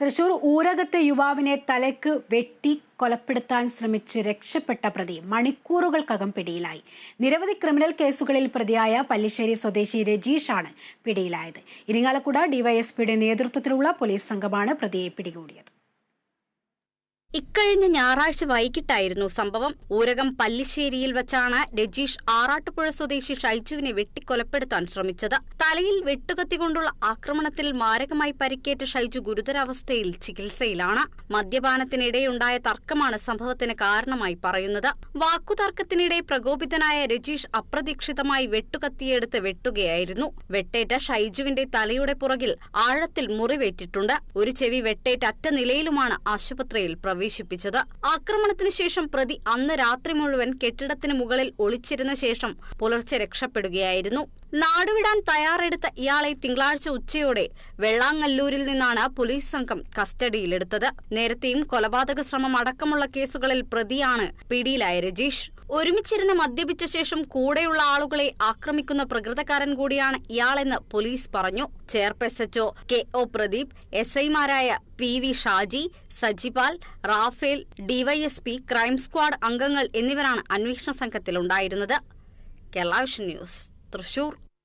തൃശൂർ ഊരകത്തെ യുവാവിനെ തലയ്ക്ക് വെട്ടി കൊലപ്പെടുത്താൻ ശ്രമിച്ച് രക്ഷപ്പെട്ട പ്രതി മണിക്കൂറുകൾക്കകം പിടിയിലായി. നിരവധി ക്രിമിനൽ കേസുകളിൽ പ്രതിയായ പല്ലിശ്ശേരി സ്വദേശി രജീഷാണ് പിടിയിലായത്. ഇരിങ്ങാലക്കുട ഡിവൈഎസ്പിയുടെ നേതൃത്വത്തിലുള്ള പോലീസ് സംഘമാണ് പ്രതിയെ പിടികൂടിയത്. ഇക്കഴിഞ്ഞ ഞായറാഴ്ച വൈകിട്ടായിരുന്നു സംഭവം. ഊരകം പല്ലിശ്ശേരിയിൽ വെച്ചാണ് രജീഷ് ആറാട്ടുപുഴ സ്വദേശി ഷൈജുവിനെ വെട്ടിക്കൊലപ്പെടുത്താൻ ശ്രമിച്ചത്. തലയിൽ വെട്ടുകത്തി കൊണ്ടുള്ള ആക്രമണത്തിൽ മാരകമായി പരിക്കേറ്റ ഷൈജു ഗുരുതരാവസ്ഥയിൽ ചികിത്സയിലാണ്. മദ്യപാനത്തിനിടെയുണ്ടായ തർക്കമാണ് സംഭവത്തിന് കാരണമായി പറയുന്നത്. വാക്കുതർക്കത്തിനിടെ പ്രകോപിതനായ രജീഷ് അപ്രതീക്ഷിതമായി വെട്ടുകത്തിയെടുത്ത് വെട്ടുകയായിരുന്നു. വെട്ടേറ്റ ഷൈജുവിന്റെ തലയുടെ പുറകിൽ ആഴത്തിൽ മുറിവേറ്റിട്ടുണ്ട്. ഒരു ചെവി വെട്ടേറ്റ അറ്റ നിലയിലുമാണ് ആശുപത്രിയിൽ പ്രവേശിപ്പിച്ചത്. ആക്രമണത്തിന് ശേഷം പ്രതി അന്ന് രാത്രി മുഴുവൻ കെട്ടിടത്തിന് മുകളിൽ ഒളിച്ചിരുന്ന ശേഷം പുലർച്ചെ രക്ഷപ്പെടുകയായിരുന്നു. നാടുവിടാൻ തയ്യാറെടുത്ത ഇയാളെ തിങ്കളാഴ്ച ഉച്ചയോടെ വെള്ളാങ്ങല്ലൂരിൽ നിന്നാണ് പോലീസ് സംഘം കസ്റ്റഡിയിലെടുത്തത്. നേരത്തെയും കൊലപാതക ശ്രമം അടക്കമുള്ള കേസുകളിൽ പ്രതിയാണ് പിടിയിലായ രജീഷ്. ഒരുമിച്ചിരുന്ന് മദ്യപിച്ച ശേഷം കൂടെയുള്ള ആളുകളെ ആക്രമിക്കുന്ന പ്രകൃതക്കാരൻ കൂടിയാണ് ഇയാളെന്ന് പോലീസ് പറഞ്ഞു. Cherpu S HO K O Pradeep S ഐമാരായ P V Shaji Sajipal Raphael DYSP crime squad അംഗങ്ങൾ എന്നിവരാണ് അന്വേഷണ സംഘത്തിലുണ്ടായിരുന്നത്. കേരള ന്യൂസ് തൃശൂർ.